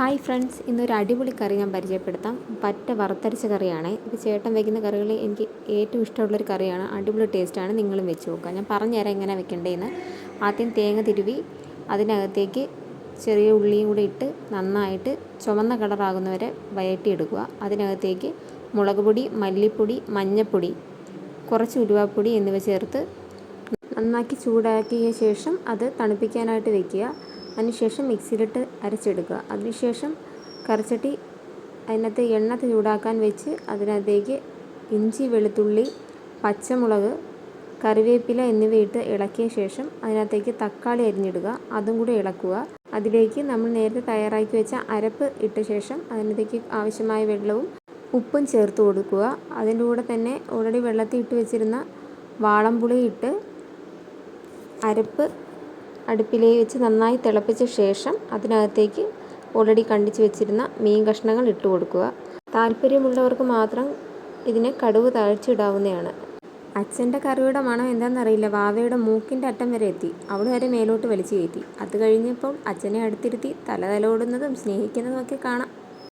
Hi friends ഇന്നൊരു അടിപൊളി കറി ഞാൻ പരിചയപ്പെടുത്താം. പറ്റ വറുത്തരച്ച കറിയാണ്. ഇത് ചേട്ടൻ വയ്ക്കുന്ന കറികളിൽ എനിക്ക് ഏറ്റവും ഇഷ്ടമുള്ളൊരു കറിയാണ്. അടിപൊളി ടേസ്റ്റാണ്. നിങ്ങളും വെച്ച് നോക്കുക. ഞാൻ പറഞ്ഞുതരാം എങ്ങനെ വെക്കേണ്ടതെന്ന് ആദ്യം തേങ്ങ തിരുവി അതിനകത്തേക്ക് ചെറിയ ഉള്ളിയും കൂടി ഇട്ട് നന്നായിട്ട് ചുവന്ന കളറാകുന്നവരെ വയറ്റിയെടുക്കുക. അതിനകത്തേക്ക് മുളക് പൊടി മല്ലിപ്പൊടി മഞ്ഞൾപ്പൊടി കുറച്ച് ഉലുവാപ്പൊടി എന്നിവ ചേർത്ത് നന്നാക്കി ചൂടാക്കിയ ശേഷം അത് തണുപ്പിക്കാനായിട്ട് വെക്കുക. അതിനുശേഷം മിക്സിയിലിട്ട് അരച്ചെടുക്കുക. അതിനുശേഷം കറിച്ചട്ടി അതിനകത്ത് എണ്ണ ചൂടാക്കാൻ വെച്ച് അതിനകത്തേക്ക് ഇഞ്ചി വെളുത്തുള്ളി പച്ചമുളക് കറിവേപ്പില എന്നിവയിട്ട് ഇളക്കിയ ശേഷം അതിനകത്തേക്ക് തക്കാളി അരിഞ്ഞിടുക. അതും കൂടി ഇളക്കുക. അതിലേക്ക് നമ്മൾ നേരത്തെ തയ്യാറാക്കി വെച്ച അരപ്പ് ഇട്ട ശേഷം അതിനകത്തേക്ക് ആവശ്യമായ വെള്ളവും ഉപ്പും ചേർത്ത് കൊടുക്കുക. അതിന്റെ കൂടെ തന്നെ ഓൾറെഡി വെള്ളത്തിൽ ഇട്ട് വെച്ചിരുന്ന വാളംപുളി ഇട്ട് അരപ്പ് അടുപ്പിലേക്ക് വെച്ച് നന്നായി തിളപ്പിച്ച ശേഷം അതിനകത്തേക്ക് ഓൾറെഡി കണ്ടിച്ച് വെച്ചിരുന്ന മീൻ കഷ്ണങ്ങൾ ഇട്ട് കൊടുക്കുക. താല്പര്യമുള്ളവർക്ക് മാത്രം ഇതിനെ കടുവ് താഴ്ചയിടാവുന്നതാണ് അച്ഛന്റെ കറിയുടെ മണം എന്താണെന്നറിയില്ല. വാവയുടെ മൂക്കിന്റെ അറ്റം വരെ എത്തി. അവിടെ വരെ മേലോട്ട് വലിച്ചു കയറ്റി. അത് കഴിഞ്ഞപ്പോൾ അച്ഛനെ അടുത്തിരുത്തി തല തലോടുന്നതും സ്നേഹിക്കുന്നതും ഒക്കെ കാണാം.